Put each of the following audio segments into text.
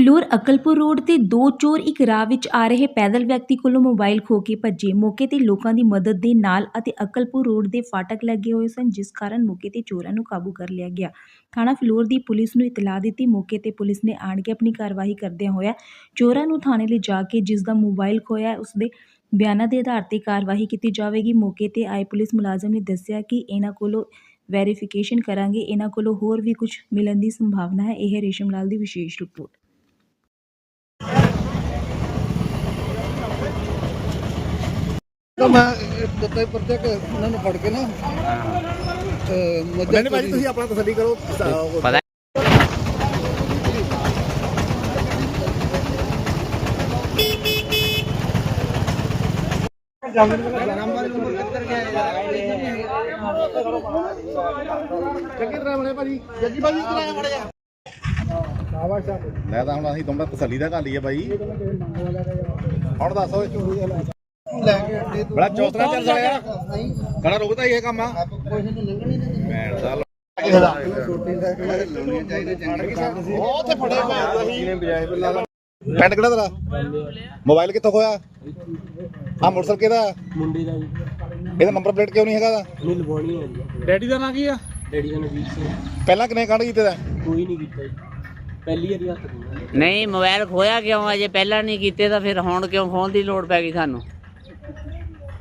Phillaur Akalpur road ਤੇ ਦੋ ਚੋਰ ਇੱਕ ਰਾਹ ਵਿੱਚ ਆ ਰਹੇ ਪੈਦਲ ਵਿਅਕਤੀ ਕੋਲੋਂ ਮੋਬਾਈਲ ਖੋਹ ਕੇ ਭੱਜੇ। ਮੌਕੇ ਤੇ ਲੋਕਾਂ ਦੀ ਮਦਦ ਦੇ ਨਾਲ ਅਤੇ ਅਕਲਪੁਰ ਰੋਡ ਦੇ ਫਾਟਕ ਲੱਗੇ ਹੋਏ ਸਨ, ਜਿਸ ਕਾਰਨ ਮੌਕੇ ਤੇ ਚੋਰਾਂ ਨੂੰ ਕਾਬੂ ਕਰ ਲਿਆ ਗਿਆ। ਥਾਣਾ ਫਿਲੌਰ ਦੀ ਪੁਲਿਸ ਨੂੰ ਇਤਲਾਹ ਦਿੱਤੀ। ਮੌਕੇ ਤੇ ਪੁਲਿਸ ਨੇ ਆਣ ਕੇ ਆਪਣੀ ਕਾਰਵਾਈ ਕਰਦਿਆਂ ਹੋਇਆ ਚੋਰਾਂ ਨੂੰ ਥਾਣੇ ਲਿਜਾ ਕੇ ਜਿਸ ਦਾ ਮੋਬਾਈਲ ਖੋਇਆ ਉਸ ਦੇ ਬਿਆਨਾਂ ਦੇ ਆਧਾਰ ਤੇ ਕਾਰਵਾਈ ਕੀਤੀ ਜਾਵੇਗੀ। ਮੌਕੇ ਤੇ ਆਏ ਪੁਲਿਸ ਮੁਲਾਜ਼ਮ ਨੇ ਦੱਸਿਆ ਕਿ ਇਹਨਾਂ ਕੋਲੋਂ ਵੈਰੀਫਿਕੇਸ਼ਨ ਕਰਾਂਗੇ। ਇਹਨਾਂ ਕੋਲੋਂ ਹੋਰ ਵੀ ਕੁਝ ਮਿਲਣ ਦੀ ਸੰਭਾਵਨਾ ਹੈ। ਇਹ ਰੇਸ਼ਮ ਲਾਲ ਦੀ ਵਿਸ਼ੇਸ਼ ਰਿਪੋਰਟ। ਤਾਂ ਮੈਂ ਦਿੱਤਾ ਪਰਚਾ ਕਿ ਉਹਨਾਂ ਨੂੰ ਫੜ ਕੇ ਨਾ ਤੇ ਮੱਝਾਂ ਨਹੀਂ ਭਾਜੀ ਤੁਸੀਂ ਆਪਣਾ ਤਸੱਲੀ ਕਰੋ ਪਤਾ ਲੈ ਤਾਂ ਹੁਣ ਅਸੀਂ ਤੁਮਰਾ ਤਸੱਲੀ ਦਾ ਕਰ ਲਈਏ ਬਾਈ ਹੁਣ ਦੱਸ ਲੈ ਕੇ ਅੱਡੇ ਤੋਂ। ਬੜਾ ਚੌਥਰਾ ਚੱਲ ਸੜਿਆ ਬੜਾ ਰੁਕਦਾ ਹੀ ਇਹ ਕੰਮ ਆ। ਕੋਈ ਨੂੰ ਲੰਘਣੀ ਨਹੀਂ ਭੈਣ ਦਾ ਪਿੰਡ ਕਿਹੜਾ ਤੇਰਾ? ਮੋਬਾਈਲ ਕਿੱਥੋਂ ਖੋਇਆ? ਆ ਮੋਟਰਸਾਈਕਲ ਕਿਹਦਾ? ਮੁੰਡੇ ਦਾ ਜੀ। ਇਹਦਾ ਨੰਬਰ ਪਲੇਟ ਕਿਉਂ ਨਹੀਂ ਹੈਗਾ ਦਾ ਨਹੀਂ ਲਵਾਉਣੀ ਹੈ ਜੀ। ਡੈਡੀ ਦਾ ਨਾਂ ਕੀ ਆ? ਡੈਡੀ ਦਾ ਨਵੀਰ ਸਿੰਘ। ਪਹਿਲਾਂ ਕਿੰਨੇ ਕਾਂਡ ਕੀਤੇ ਦਾ? ਕੋਈ ਨਹੀਂ ਕੀਤਾ ਜੀ। ਪਹਿਲੀ ਵਾਰੀ ਹੱਥ ਨਹੀਂ ਮੋਬਾਈਲ ਖੋਇਆ ਕਿਉਂ? ਅਜੇ ਪਹਿਲਾਂ ਨਹੀਂ ਕੀਤੇ ਤਾਂ ਫਿਰ ਹੁਣ ਕਿਉਂ ਖੋਣ ਦੀ ਲੋੜ ਪੈ ਗਈ ਸਾਨੂੰ?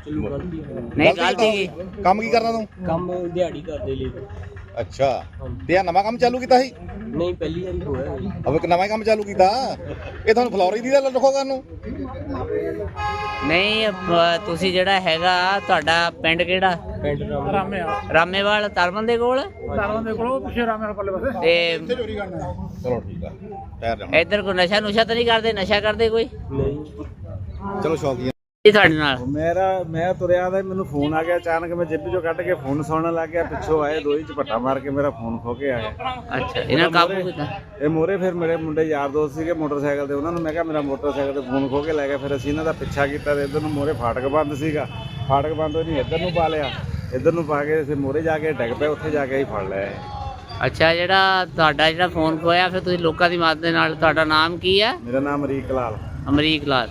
ਚਲੋ ਗਲਤੀ ਹੋ। ਗਈ। ਨਹੀਂ ਗਲਤੀ ਕੀ ਕੰਮ ਕੀ ਕਰਦਾ ਤੂੰ? ਕੰਮ ਦਿਹਾੜੀ ਕਰਦੇ ਲਈ ਅੱਛਾ। ਤੇ ਆ ਨਵਾਂ ਕੰਮ ਚਾਲੂ ਕੀਤਾ ਸੀ? ਨਹੀਂ ਪਹਿਲੀ ਵਾਰੀ ਹੋਇਆ ਜੀ। ਅਬ ਇੱਕ ਨਵਾਂ ਹੀ ਕੰਮ ਚਾਲੂ ਕੀਤਾ? ਇਹ ਤੁਹਾਨੂੰ ਫਲੋਰੀ ਦੀ ਦਾ ਰੱਖੋ ਕਰਨ ਨੂੰ ਨਹੀਂ ਅਹ, ਤੁਸੀਂ ਜਿਹੜਾ ਹੈਗਾ ਤੁਹਾਡਾ ਪਿੰਡ ਕਿਹੜਾ? ਪਿੰਡ ਰਾਮ। ਰਾਮੇਵਾਲ ਤਰਮਨ ਦੇ ਕੋਲ? ਰਾਮ ਦੇ ਕੋਲ ਪਿੱਛੇ ਰਾਮ ਨਾਲ ਪੱਲੇ ਬਸੇ। ਤੇ ਚਲੋ ਠੀਕ ਆ ਟਾਇਰ ਜਾਣਾ ਇੱਧਰ ਕੋਈ ਨਸ਼ਾ ਨੁਸ਼ਾ ਤਾਂ ਨਹੀਂ ਕਰਦੇ? ਨਸ਼ਾ ਕਰਦੇ ਕੋਈ? ਨਹੀਂ। ਚਲੋ ਸ਼ੌਕੀਆ ਜੀ ਤੁਹਾਡੇ ਨਾਲ। ਮੇਰਾ ਮੈਂ ਤੁਰਿਆ ਦਾ ਮੈਨੂੰ ਫੋਨ ਆ ਗਿਆ ਅਚਾਨਕ ਮੈਂ ਜੇਬ ਚੋਂ ਕੱਢ ਕੇ ਫੋਨ ਸੁਣਨ ਲੱਗ ਗਿਆ ਪਿੱਛੋਂ ਆਏ ਦੋਈ ਝਪੱਟਾ ਮਾਰ ਕੇ ਮੇਰਾ ਫੋਨ ਖੋ ਕੇ ਆਏ ਅੱਛਾ ਇਹਨਾਂ ਕਾਬੂ ਕੀਤਾ ਇਹ ਮੋਰੇ ਫਿਰ ਮੇਰੇ ਮੁੰਡੇ ਯਾਰ ਦੋਸਤ ਸੀਗੇ ਮੋਟਰਸਾਈਕਲ ਤੇ ਉਹਨਾਂ ਨੂੰ ਮੈਂ ਕਿਹਾ ਮੇਰਾ ਮੋਟਰਸਾਈਕਲ ਤੇ ਫੋਨ ਖੋ ਕੇ ਲੈ ਗਏ ਫਿਰ ਅਸੀਂ ਇਹਨਾਂ ਦਾ ਪਿੱਛਾ ਕੀਤਾ ਤੇ ਇੱਧਰ ਨੂੰ ਮੋਰੇ ਫਾਟਕ ਬੰਦ ਸੀਗਾ। ਫਾਟਕ ਬੰਦ ਹੋਈ ਨਹੀਂ ਇੱਧਰ ਨੂੰ ਪਾ ਲਿਆ। ਇੱਧਰ ਨੂੰ ਪਾ ਕੇ ਅਸੀਂ ਮੋਰੇ ਜਾ ਕੇ ਡਿੱਗ ਪਏ ਉੱਥੇ ਜਾ ਕੇ ਹੀ ਫੜ ਲਿਆ ਇਹ। ਅੱਛਾ ਜਿਹੜਾ ਤੁਹਾਡਾ ਜਿਹੜਾ ਫੋਨ ਖੋਇਆ ਫਿਰ ਤੁਸੀਂ ਲੋਕਾਂ ਦੀ ਮਦਦ ਦੇ ਨਾਲ ਤੁਹਾਡਾ ਨਾਮ ਕੀ ਆ ਮੇਰਾ ਨਾਮ ਅਮਰੀਕ ਲਾਲ। ਅਮਰੀਕ ਲਾਲ।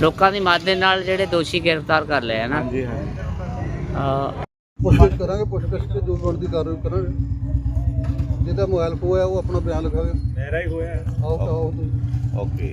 ਲੋਕਾਂ ਦੀ ਮਦਦ ਦੇ ਨਾਲ ਜਿਹੜੇ ਦੋਸ਼ੀ ਗ੍ਰਿਫਤਾਰ ਕਰ ਲਏ ਹੈ ਨਾ। ਹਾਂਜੀ ਹਾਂਜੀ ਅਹ, ਪੁੱਛਗਿੱਛ ਕਰਾਂਗੇ ਪੁੱਛਗਿੱਛ ਤੇ ਜੋ ਬਣਦੀ ਕਾਰਵਾਈ ਕਰਾਂਗੇ। ਜਿਹਦਾ ਮੋਬਾਈਲ ਖੋਇਆ ਉਹ ਆਪਣਾ ਬਿਆਨ ਲਿਖਾਵੇ। ਮੇਰਾ ਹੀ ਹੋਇਆ ਆਓ ਆਓ ਤੁਸੀਂ। ਓਕੇ।